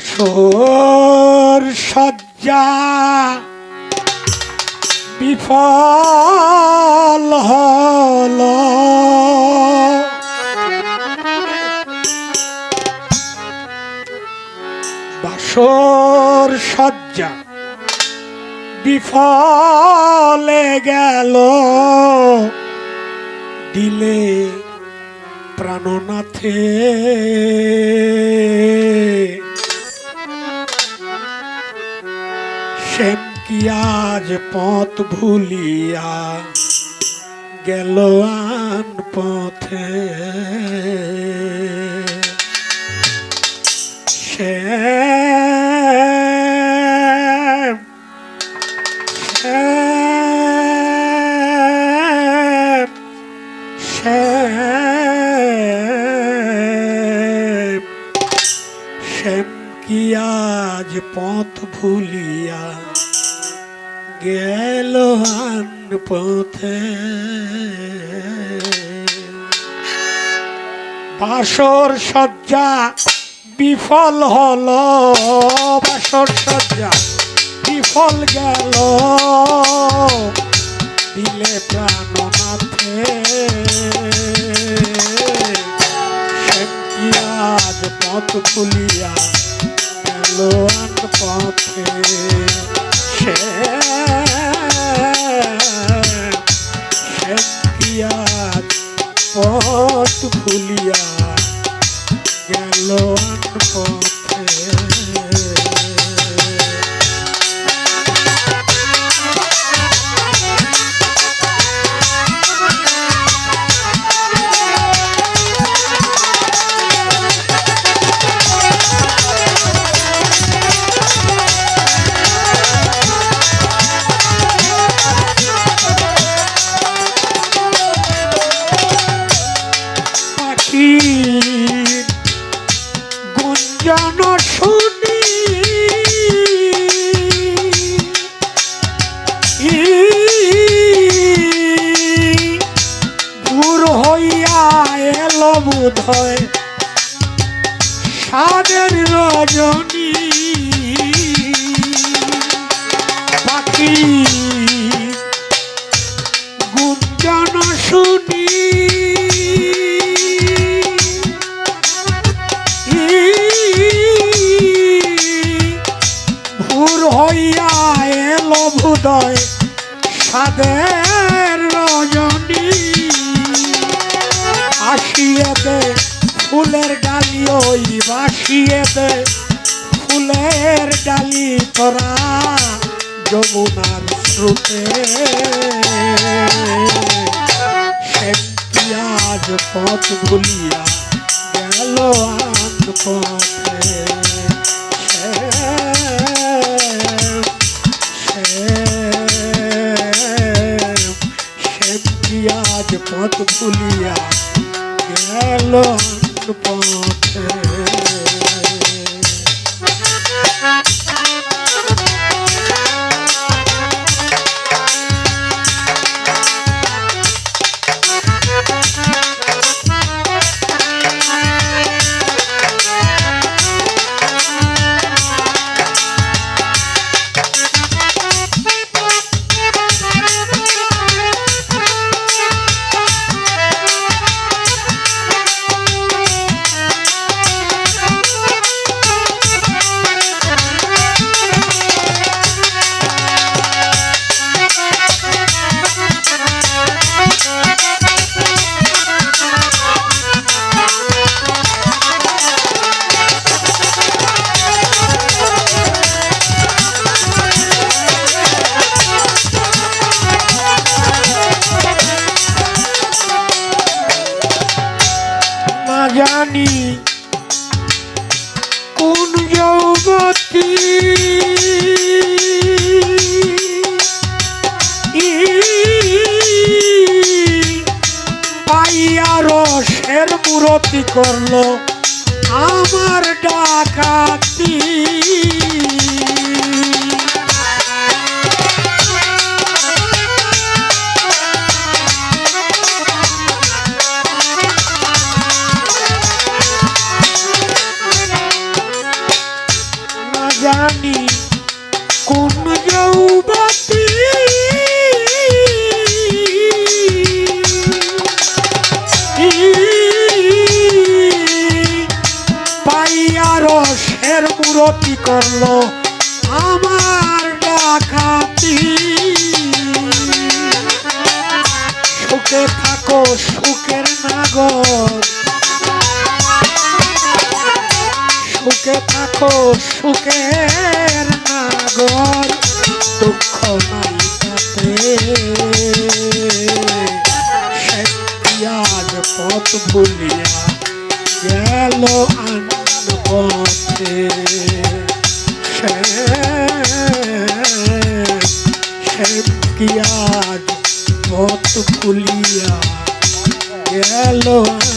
বাসর সজ্জা। বিফল হল। বাসর সজ্জা বিফলে গেল। দিলে প্রাণনাথে। শ্যাম কি আজ পথ ভুলিয়া গেল আন পথে? ভুলিয়া গেল পথে। বাসর সজ্জা বিফল হল, বাসর সজ্জা বিফল গেল। দিলে প্রাণনাথে। পথ খুলিয়া গেল পথে শ্যামকি পথ ভুলিয়া গেল পথে বোধয় সাদের রজনী। পাখি গুঞ্জন শুনি। ভোর হইয়া এলো ভুদয় সাদের বাসিয়ে দে ফুলের ডালি তোরা যমুনার স্রোতে। আজ পথ ভুলিয়া গেল আজ পথ ভুলিয়া গেল পথে যৌবতী পাইয়া রসের মূরতি করল আমার ডাকাতি জানি কোন যৌবতী। পাইয়া রসের মূরতি করল আমার ডাকাতি? সুখে থাকো সুখের নাগর। সুখে থাকো, সুখের নাগর, দুঃখ নাই পথ ভুলিয়া গেল আন পথে সে সে পিয়াজ পথ ভুলিয়া গেল আন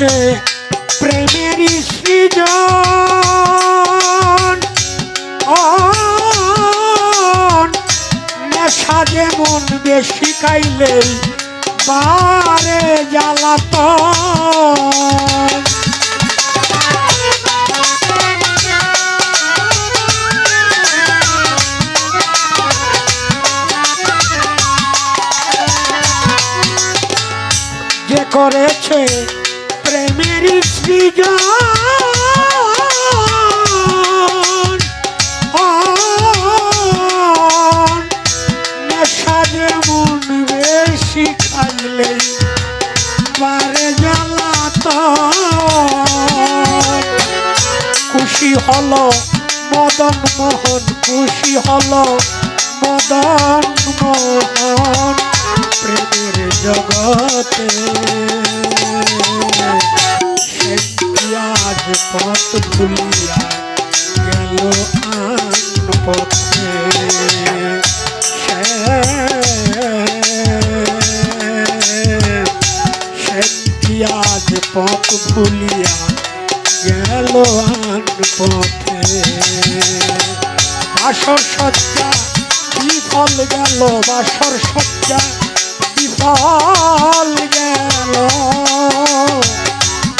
করেছে প্রেমের সৃজন যেমন বেশি খাইলে বারে জ্বালাতন যে করেছে খুশি হলো মদন মোহন খুশি হলো মদন মোহন। প্রেমের জগতে পিয়াজ পথ ভুলিয়া গেল আন পথে সে পিয়াজ পথ ভুলিয়া গেল আন পথে বাসর সজ্জা বিফল গেল, বাসর সজ্জা বিফল গেল।